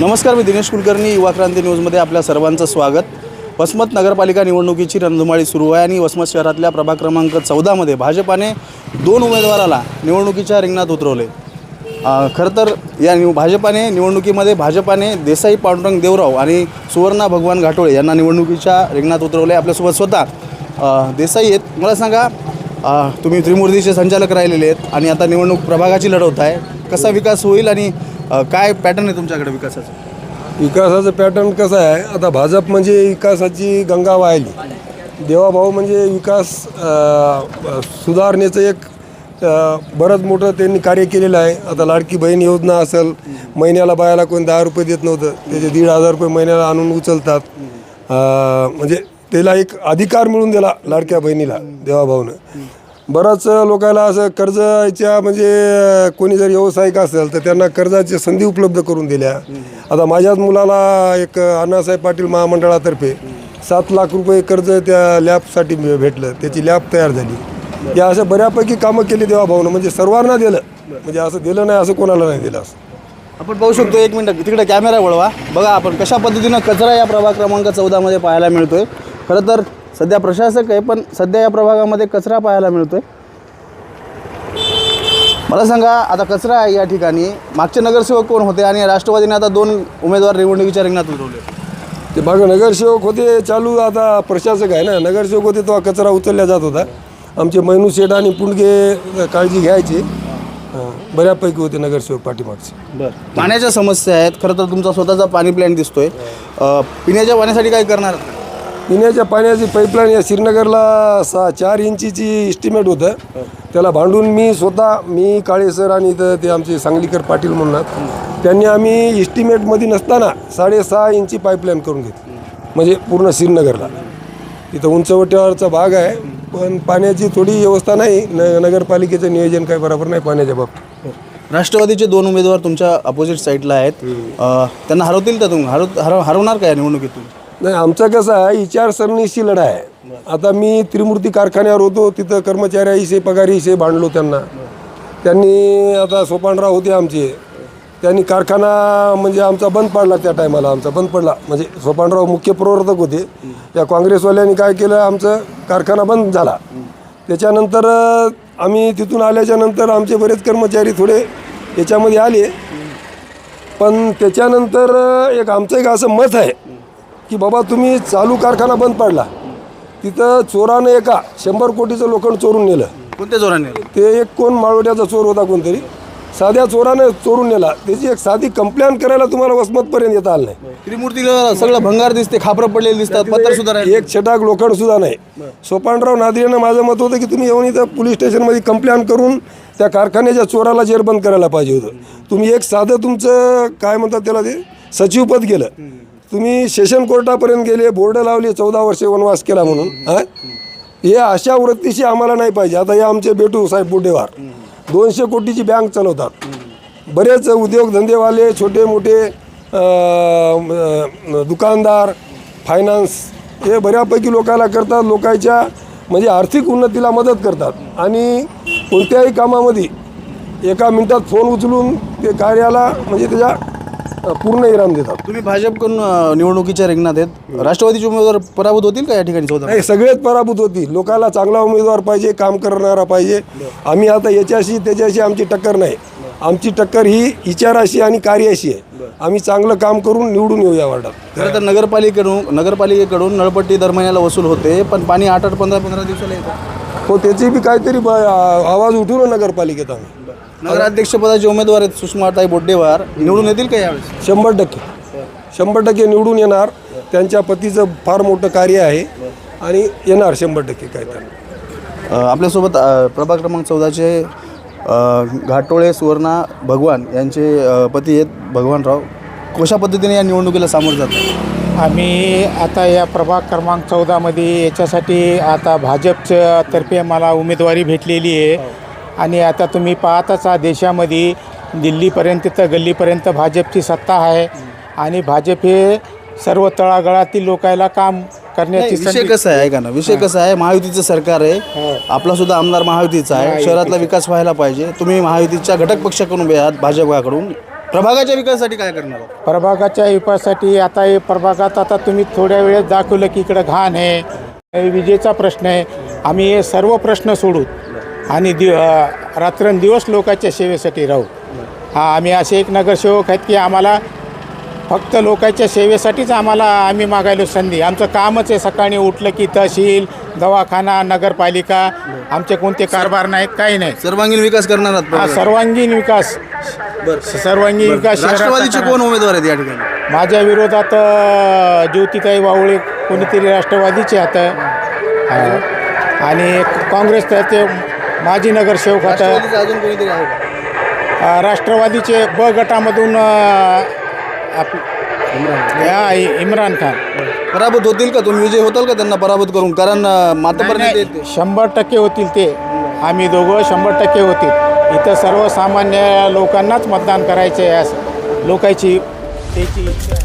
नमस्कार मी दिनेश कुलकर्णी युवा क्रांती न्यूजमध्ये आपल्या सर्वांचं स्वागत. वसमत नगरपालिका निवडणुकीची रणधुमाळी सुरू आहे आणि वसमत शहरातल्या प्रभाग क्रमांक चौदामध्ये भाजपाने दोन उमेदवाराला निवडणुकीच्या रिंगणात उतरवले. खरं तर या निव भाजपाने निवडणुकीमध्ये भाजपाने देसाई पांडुरंग देवराव आणि सुवर्णा भगवान घाटोळे यांना निवडणुकीच्या रिंगणात उतरवले आपल्यासोबत स्वतः. देसाई आहेत. मला सांगा तुम्ही त्रिमूर्तीचे संचालक राहिलेले आहेत आणि आता निवडणूक प्रभागाची लढवत आहे. कसा विकास होईल आणि अ, काय पॅटर्न आहे तुमच्याकडे विकासाचं? विकासाचं पॅटर्न कसं आहे आता भाजप म्हणजे विकासाची गंगा वाहिली. देवाभाऊ म्हणजे विकास अं, सुधारणेचं एक अं, बरंच मोठं त्यांनी कार्य केलेलं आहे. आता लाडकी बहीण योजना असेल महिन्याला बायाला कोणी दहा रुपये देत नव्हतं त्याचे दीड हजार रुपये महिन्याला आणून उचलतात. अं, म्हणजे त्याला एक अधिकार मिळून दिला लाडक्या बहिणीला देवाभाऊनं बऱ्याच लोकांना असं कर्जाच्या म्हणजे कोणी जर व्यावसायिक असेल तर त्यांना कर्जाची संधी उपलब्ध करून दिल्या. आता माझ्याच मुलाला एक अण्णासाहेब पाटील महामंडळातर्फे सात लाख रुपये कर्ज त्या लॅबसाठी भेटलं. त्याची लॅब तयार झाली. या असं बऱ्यापैकी कामं केली देवा भाऊनं. म्हणजे सर्वांना दिलं. म्हणजे असं दिलं नाही असं कोणाला नाही दिलं असं. आपण पाहू शकतो एक मिनटं तिकडे कॅमेरा वळवा. बघा आपण कशा पद्धतीनं कचरा या प्रभाग क्रमांक चौदामध्ये पाहायला मिळतोय. खरं तर सध्या प्रशासक आहे पण सध्या या प्रभागामध्ये कचरा पाहायला मिळतोय. मला सांगा आता कचरा आहे या ठिकाणी. मागचे नगरसेवक कोण होते आणि राष्ट्रवादीने आता दोन उमेदवार निवडणुकीच्या रिंगणात उतरवले? ते बघा नगरसेवक होते चालू आता प्रशासक आहे ना. नगरसेवक होते तेव्हा कचरा उचलला जात होता. आमचे मैनू शेठ आणि पुंडगे काळजी घ्यायचे. बऱ्यापैकी होते नगरसेवक पाठीमागचे. बरं. पाण्याच्या समस्या आहेत. खरं तर तुमचा स्वतःचा पाणी प्लॅन दिसतोय. पिण्याच्या पाण्यासाठी काय करणार? पिण्याच्या पाण्याची पाईपलाईन या श्रीनगरला सहा चार इंचीची इस्टिमेट होतं. त्याला भांडून मी स्वतः मी काळे सर आणि इथं ते आमचे सांगलीकर पाटील म्हणतात त्यांनी आम्ही इस्टिमेटमध्ये नसताना साडेसहा इंची पाईपलाईन करून घेतली. म्हणजे पूर्ण श्रीनगरला. इथं उंचवट्यावरचा भाग आहे पण पाण्याची थोडी व्यवस्था नाही. न नगरपालिकेचं नियोजन काही बरोबर नाही पाण्याच्या बाबतीत. राष्ट्रवादीचे दोन उमेदवार तुमच्या अपोजिट साईडला आहेत. त्यांना हरवतील का तुम्ही? हरव हरव हरवणार का या निवडणुकीतून? नाही आमचं कसं आहे विचारसरणीची लढाई आहे. आता मी त्रिमूर्ती कारखान्यावर होतो तिथं कर्मचाऱ्याविषयी पगारीविषयी भांडलो त्यांना. त्यांनी आता सोपानराव होते आमचे. त्यांनी कारखाना म्हणजे आमचा बंद पाडला त्या टायमाला आमचा बंद पडला. म्हणजे सोपानराव मुख्य प्रवर्तक होते. त्या काँग्रेसवाल्यांनी काय केलं आमचं कारखाना बंद झाला. त्याच्यानंतर आम्ही तिथून आल्याच्यानंतर आमचे बरेच कर्मचारी थोडे याच्यामध्ये आले. पण त्याच्यानंतर एक आमचं एक असं मत आहे. की बाबा तुम्ही चालू कारखाना बंद पाडला. तिथं चोरानं एका शंभर कोटीचं लोखंड चोरून नेलं. कोणत्या जोराने ते एक कोण माळवड्याचा चोर होता कोणतरी. साध्या चोरानं चोरून नेला. त्याची एक साधी कंप्लेंट करायला तुम्हाला वसमतपर्यंत येता आलं नाही. त्रिमूर्तीला सगळं भंगार दिसते खापरं पडलेले दिसतात पत्तर सुद्धा राहिले. एक छटाक लोखंड सुद्धा नाही. सोपानराव नादरेनं माझं मत होतं की तुम्ही येऊन इथं पोलीस स्टेशनमध्ये कंप्लेंट करून त्या कारखान्याच्या चोराला जेर बंद करायला पाहिजे होतं. तुम्ही एक साधं तुमचं काय म्हणतात त्याला ते सचिवपद केलं. तुम्ही सेशन कोर्टापर्यंत गेले बोर्ड लावले चौदा वर्षे वनवास केला म्हणून हे? अशा वृत्तीशी आम्हाला नाही पाहिजे. आता हे आमचे बेटू साहेब बुड्डेवार दोनशे कोटीची बँक चालवतात. बरेच उद्योगधंदेवाले छोटे मोठे दुकानदार फायनान्स हे बऱ्यापैकी लोकांना करतात. लोकांच्या म्हणजे आर्थिक उन्नतीला मदत करतात. आणि कोणत्याही कामामध्ये एका मिनटात फोन उचलून ते कार्याला म्हणजे त्याच्या पूर्ण इराम देतात. तुम्ही भाजपकडून अं, निवडणुकीच्या रिंगणात आहेत. राष्ट्रवादीचे उमेदवार पराभूत होतील का या ठिकाणी चौदा नाही सगळेच पराभूत होती लोकांना चांगला उमेदवार पाहिजे काम करणारा पाहिजे. आम्ही आता याच्याशी त्याच्याशी आमची टक्कर नाही. आमची टक्कर ही विचाराशी आणि कार्याशी आहे. आम्ही चांगलं काम करून निवडून येऊ या वार्डात. खरं तर नगरपालिकेकडून नगरपालिकेकडून नळपट्टी दर महिन्याला वसूल होते पण पाणी आठ आठ पंधरा पंधरा दिवसाला येतं. हो त्याची बी काहीतरी ब- आ- आवाज उठू ना नगरपालिकेत आम्ही. नगराध्यक्षपदाचे उमेदवार आहेत सुषमाताई बोड्डेवार. निवडून येतील का यावेळेस? शंभर टक्के. शंभर टक्के निवडून येणार. त्यांच्या पतीचं फार मोठं कार्य आहे. आणि येणार शंभर टक्के काय तर. आपल्यासोबत प्रभाग क्रमांक चौदाचे घाटोळे सुवर्णा भगवान यांचे पती आहेत भगवानराव. कशा पद्धतीने या निवडणुकीला सामोरं जातात? आम्ही आता या प्रभाग क्रमांक चौदामध्ये याच्यासाठी आता भाजपच्या तर्फे मला उमेदवारी भेटलेली आहे. आणि आता तुम्ही पाहताच आहात देशामध्ये दिल्लीपर्यंत तर गल्लीपर्यंत भाजपची सत्ता आहे. आणि भाजप हे सर्व तळागाळातील लोकांना काम करण्याची विषय कसा आहे ऐका ना. विषय कसा आहे महायुतीचं सरकार आहे. आपला सुद्धा आमदार महायुतीचा आहे. शहरातला विकास व्हायला पाहिजे. तुम्ही महायुतीच्या घटक पक्षाकडून उभे आहात भाजपाकडून. प्रभागाच्या विकासासाठी काय करणार? प्रभागाच्या विकासासाठी आता हे प्रभागात आता तुम्ही थोड्या वेळेत दाखवलं की इकडं घाण आहे. विजेचा प्रश्न आहे. आम्ही हे सर्व प्रश्न सोडू. आणि दि अ, रात्रंदिवस लोकांच्या सेवेसाठी राहू. हा आम्ही असे एक नगरसेवक आहेत की आम्हाला फक्त लोकांच्या सेवेसाठीच आम्हाला आम्ही मागायलो संधी. आमचं कामच आहे सकाळी उठलं की तहसील दवाखाना नगरपालिका आमचे कोणते कारभार नाहीत काही नाही. सर्वांगीण विकास करणार आहात हा? सर्वांगीण विकास. सर्वांगीण विकास राष्ट्रवादीचे. कोण उमेदवार आहेत या ठिकाणी? माझ्या विरोधात ज्योतिताई वावळे कोणीतरी राष्ट्रवादीचे आता. आणि काँग्रेस ते माजी नगरसेवक राष्ट्रवादीचं अजून कोणीतरी आहे का? अ, राष्ट्रवादीचे ब गटामधून अ, आप हा, इ- इम्रान खान. पराभूत होतील का? तुम्ही विजय होताल का त्यांना पराभूत करून? कारण नाही, ते- नाही, शंभर टक्के होतील ते. आम्ही दोघं शंभर टक्के होतील. इथं सर्वसामान्य लोकांनाच मतदान करायचे आहे असं. लोकांची त्याची इच्छा आहे.